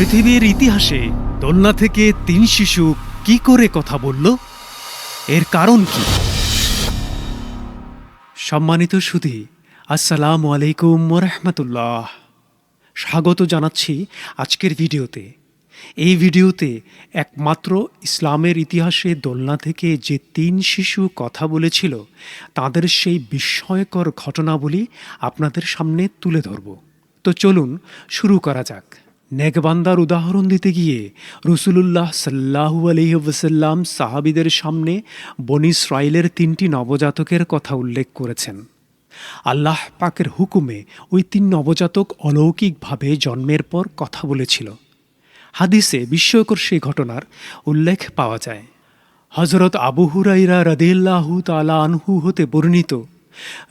পৃথিবীর ইতিহাসে দোলনা থেকে তিন শিশু কি করে কথা বলল? এর কারণ কি? সম্মানিত সুধী, আসসালাম আলাইকুম রহমতুল্লাহ স্বাগত জানাচ্ছি আজকের ভিডিওতে। এই ভিডিওতে একমাত্র ইসলামের ইতিহাসে দোলনা থেকে যে তিন শিশু কথা বলেছিল, তাদের সেই বিস্ময়কর ঘটনাবলী আপনাদের সামনে তুলে ধরব। তো চলুন শুরু করা যাক। নেকবান্দার উদাহরণ দিতে গিয়ে রসুলুল্লাহ সাল্লাহু আলহি ওসাল্লাম সাহাবিদের সামনে বনি ইসরায়েলের তিনটি নবজাতকের কথা উল্লেখ করেছেন। আল্লাহ পাকের হুকুমে ওই তিন নবজাতক অলৌকিকভাবে জন্মের পর কথা বলেছিল। হাদিসে বিস্ময়কর সেই ঘটনার উল্লেখ পাওয়া যায়। হজরত আবু হুরাইরা রদিল্লাহু তালা আনহু হতে বর্ণিত,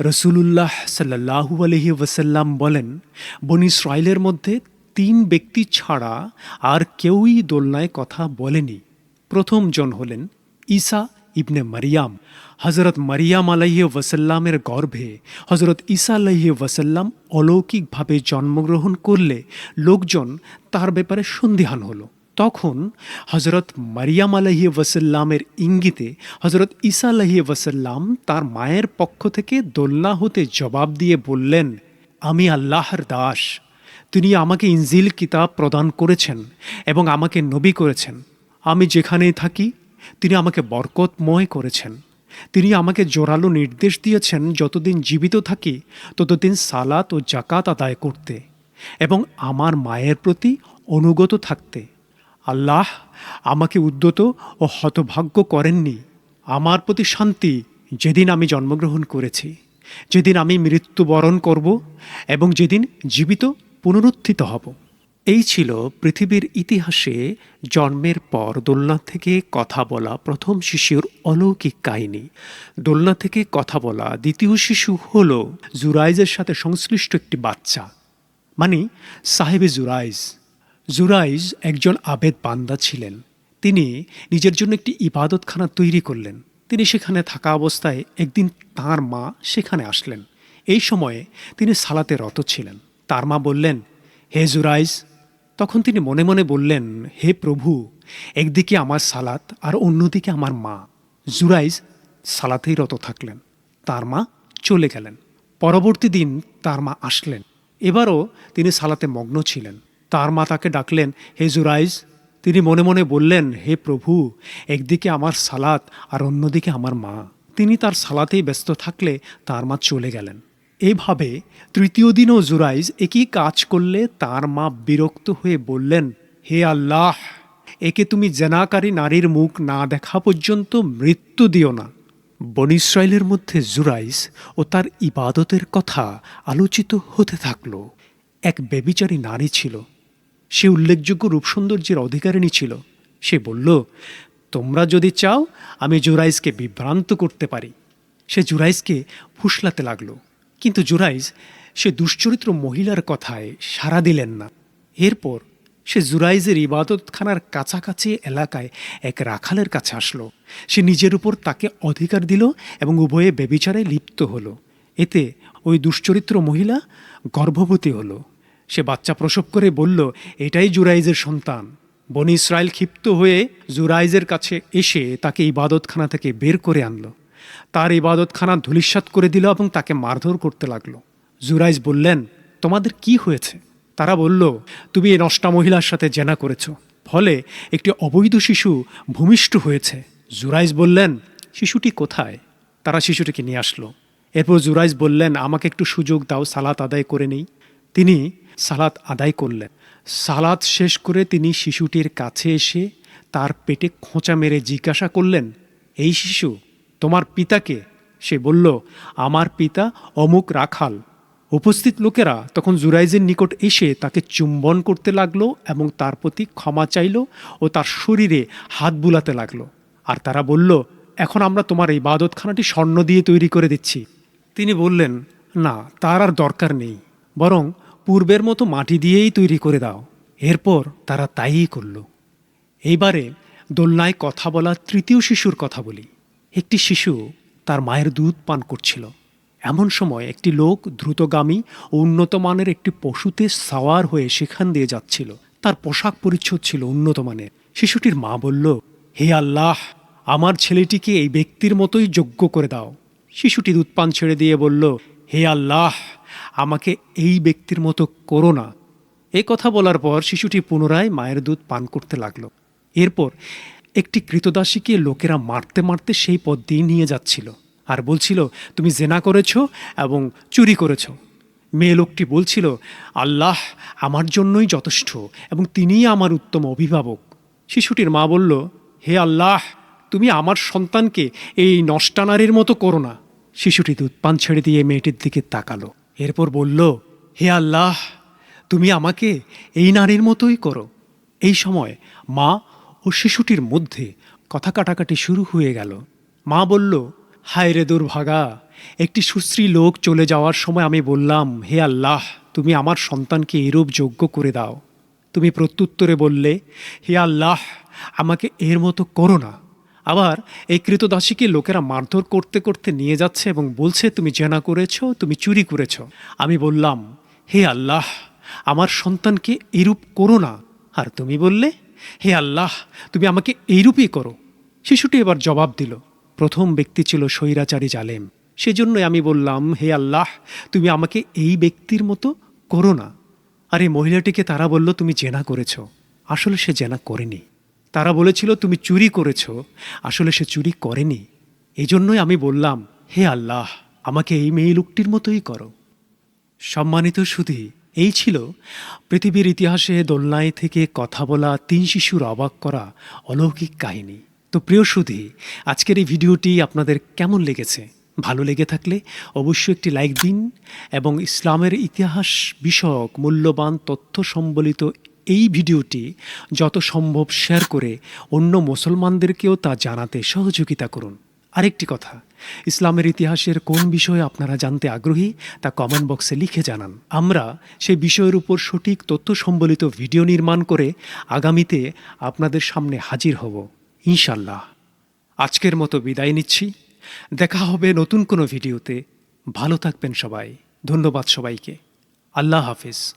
রসুলুল্লাহ সাল্লাহু আলহি ওসাল্লাম বলেন, বনি ইসরায়েলের মধ্যে তিন ব্যক্তি ছাড়া আর কেউই দোলনায় কথা বলেনি। প্রথম জন হলেন ঈসা ইবনে মারিয়াম। হজরত মারিয়াম আলাইহি ওয়াসাল্লামের গর্ভে হজরত ঈসা আলাইহি ওয়াসাল্লাম অলৌকিকভাবে জন্মগ্রহণ করলে লোকজন তার ব্যাপারে সন্দিহান হলো। তখন হজরত মারিয়াম আলহি ওয়াসাল্লামের ইঙ্গিতে হজরত ঈসা আলহি ওয়াসাল্লাম তার মায়ের পক্ষ থেকে দোলনা হতে জবাব দিয়ে বললেন, আমি আল্লাহর দাস। তিনি আমাকে ইনজিল কিতাব প্রদান করেছেন এবং আমাকে নবী করেছেন। আমি যেখানেই থাকি, তিনি আমাকে বরকতময় করেছেন। তিনি আমাকে জোরালো নির্দেশ দিয়েছেন, যতদিন জীবিত থাকি, ততদিন সালাত ও জাকাত আদায় করতে এবং আমার মায়ের প্রতি অনুগত থাকতে। আল্লাহ আমাকে উদ্যত ও হতভাগ্য করেননি। আমার প্রতি শান্তি যেদিন আমি জন্মগ্রহণ করেছি, যেদিন আমি মৃত্যুবরণ করব এবং যেদিন জীবিত পুনরুত্থিত হব। এই ছিল পৃথিবীর ইতিহাসে জন্মের পর দোলনা থেকে কথা বলা প্রথম শিশুর অলৌকিক কাহিনী। দোলনা থেকে কথা বলা দ্বিতীয় শিশু হল জুরাইজের সাথে সংশ্লিষ্ট একটি বাচ্চা মানে সাহেবে জুরাইজ। জুরাইজ একজন আবেদ বান্দা ছিলেন। তিনি নিজের জন্য একটি ইবাদতখানা তৈরি করলেন। তিনি সেখানে থাকা অবস্থায় একদিন তার মা সেখানে আসলেন। এই সময়ে তিনি সালাতে রত ছিলেন। তার মা বললেন, হে জুরাইজ তখন তিনি মনে মনে বললেন, হে প্রভু, একদিকে আমার সালাত আর অন্যদিকে আমার মা। জুরাইজ সালাতেই রত থাকলেন তার মা চলে গেলেন। পরবর্তী দিন তার মা আসলেন। এবারও তিনি সালাতে মগ্ন ছিলেন। তার মা তাকে ডাকলেন, হে জুরাইজ তিনি মনে মনে বললেন, হে প্রভু, একদিকে আমার সালাত আর অন্যদিকে আমার মা। তিনি তার সালাতেই ব্যস্ত থাকলে তার মা চলে গেলেন। এভাবে তৃতীয় দিনও জুরাইজ একই কাজ করলে তার মা বিরক্ত হয়ে বললেন, হে আল্লাহ, একে তুমি জেনাকারী নারীর মুখ না দেখা পর্যন্ত মৃত্যু দিও না। বন ইসরায়েলের মধ্যে জুরাইস ও তার ইবাদতের কথা আলোচিত হতে থাকল। এক বেবিচারী নারী ছিল। সে উল্লেখযোগ্য রূপসৌন্দর্যের অধিকারিণী ছিল। সে বলল, তোমরা যদি চাও, আমি জুরাইসকে বিভ্রান্ত করতে পারি। সে জুরাইসকে ফুসলাতে লাগল। কিন্তু জুরাইজ, সে দুশ্চরিত্র মহিলার কথায় সাড়া দিলেন না। এরপর সে জুরাইজের ইবাদতখানার কাছাকাছি এলাকায় এক রাখালের কাছে আসলো। সে নিজের উপর তাকে অধিকার দিল এবং উভয়ে বেবিচারে লিপ্ত হলো। এতে ওই দুশ্চরিত্র মহিলা গর্ভবতী হলো। সে বাচ্চা প্রসব করে বলল, এটাই জুরাইজের সন্তান। বনি ইসরায়েল ক্ষিপ্ত হয়ে জুরাইজের কাছে এসে তাকে ইবাদতখানা থেকে বের করে আনলো। তার ইবাদতখানা ধুলিস্বাত করে দিল এবং তাকে মারধর করতে লাগল। জুরাইজ বললেন, তোমাদের কি হয়েছে? তারা বলল, তুমি এই নষ্টা মহিলার সাথে জেনা করেছ। ফলে একটি অবৈধ শিশু ভূমিষ্ঠ হয়েছে। জুরাইজ বললেন, শিশুটি কোথায়? তারা শিশুটিকে নিয়ে আসলো। এরপর জুরাইজ বললেন, আমাকে একটু সুযোগ দাও, সালাত আদায় করে নেই। তিনি সালাত আদায় করলেন। সালাত শেষ করে তিনি শিশুটির কাছে এসে তার পেটে খোঁচা মেরে জিজ্ঞাসা করলেন, এই শিশু তোমার পিতাকে? সে বলল, আমার পিতা অমুক রাখাল। উপস্থিত লোকেরা তখন জুরাইজের নিকট এসে তাকে চুম্বন করতে লাগল এবং তার প্রতি ক্ষমা চাইল ও তার শরীরে হাত বুলাতে লাগল। আর তারা বলল, এখন আমরা তোমার এই বাদতখানাটি স্বর্ণ দিয়ে তৈরি করে দিচ্ছি। তিনি বললেন, না, তার আর দরকার নেই, বরং পূর্বের মতো মাটি দিয়েই তৈরি করে দাও। এরপর তারা তাইই করল। এইবারে দোলনায় কথা বলা তৃতীয় শিশুর কথা বলি। একটি শিশু তার মায়ের দুধ পান করছিল। এমন সময় একটি লোক দ্রুতগামী ও উন্নত মানের একটি পশুতে সাওয়ার হয়ে সেখান দিয়ে যাচ্ছিল। তার পোশাক পরিচ্ছদ ছিল উন্নত মানের। শিশুটির মা বলল, হে আল্লাহ, আমার ছেলেটিকে এই ব্যক্তির মতোই যোগ্য করে দাও। শিশুটি দুধ পান ছেড়ে দিয়ে বলল, হে আল্লাহ, আমাকে এই ব্যক্তির মতো করো না। এ কথা বলার পর শিশুটি পুনরায় মায়ের দুধ পান করতে লাগল। এরপর একটি কৃতদাসীকে লোকেরা মারতে মারতে সেই পথ দিয়ে নিয়ে যাচ্ছিল আর বলছিল, তুমি জেনা করেছ এবং চুরি করেছ। মেয়ে লোকটি বলছিল, আল্লাহ আমার জন্যই যথেষ্ট এবং তিনিই আমার উত্তম অভিভাবক। শিশুটির মা বলল, হে আল্লাহ, তুমি আমার সন্তানকে এই নষ্টানারের মতো করো না। শিশুটি দুধ পান ছেড়ে দিয়ে মেয়েটির দিকে তাকালো। এরপর বলল, হে আল্লাহ, তুমি আমাকে এই নারীর মতোই করো। এই সময় মা ও শিশুটির মধ্যে কথা কাটাকাটি শুরু হয়ে গেল। মা বলল, হায় রে দুর্ভাগা, একটি সুশ্রী লোক চলে যাওয়ার সময় আমি বললাম, হে আল্লাহ, তুমি আমার সন্তানকে এরূপ যোগ্য করে দাও। তুমি প্রত্যুত্তরে বললে, হে আল্লাহ, আমাকে এর মতো করো না। আবার এই কৃতদাসীকে লোকেরা মারধর করতে করতে নিয়ে যাচ্ছে এবং বলছে, তুমি জেনা করেছ, তুমি চুরি করেছ। আমি বললাম, হে আল্লাহ, আমার সন্তানকে এরূপ করো না। আর তুমি বললে হে আল্লাহ, তুমি আমাকে এইরূপই করো। শিশুটি এবার জবাব দিল, প্রথম ব্যক্তি ছিল স্বৈরাচারী জালেম। সেজন্যই আমি বললাম, হে আল্লাহ, তুমি আমাকে এই ব্যক্তির মতো করো না। আর এই মহিলাটিকে তারা বলল, তুমি জেনা করেছ। আসলে সে জেনা করেনি। তারা বলেছিল, তুমি চুরি করেছ। আসলে সে চুরি করেনি। এই জন্যই আমি বললাম, হে আল্লাহ, আমাকে এই মেয়ে লোকটির মতোই করো। সম্মানিত সুধী এই ছিল পৃথিবীর ইতিহাসে দোলনায় থেকে কথা বলা তিন শিশুর অবাক করা অলৌকিক কাহিনী। তো প্রিয় সুধী, আজকের এই ভিডিওটি আপনাদের কেমন লেগেছে? ভালো লেগে থাকলে অবশ্যই একটি লাইক দিন এবং ইসলামের ইতিহাস বিষয়ক মূল্যবান তথ্য সম্বলিত এই ভিডিওটি যত সম্ভব শেয়ার করে অন্য মুসলমানদেরকেও তা জানাতে সহযোগিতা করুন। আরেকটি কথা ইসলামের ইতিহাসের কোন বিষয়ে আপনারা জানতে আগ্রহী, তা কমেন্ট বক্সে লিখে জানান। আমরা সেই বিষয়ের উপর সঠিক তথ্য সম্বলিত ভিডিও নির্মাণ করে আগামীতে আপনাদের সামনে হাজির হব ইনশাল্লাহ আজকের মতো বিদায় নিচ্ছি। দেখা হবে নতুন কোনো ভিডিওতে। ভালো থাকবেন সবাই। ধন্যবাদ সবাইকে। আল্লাহ হাফিজ।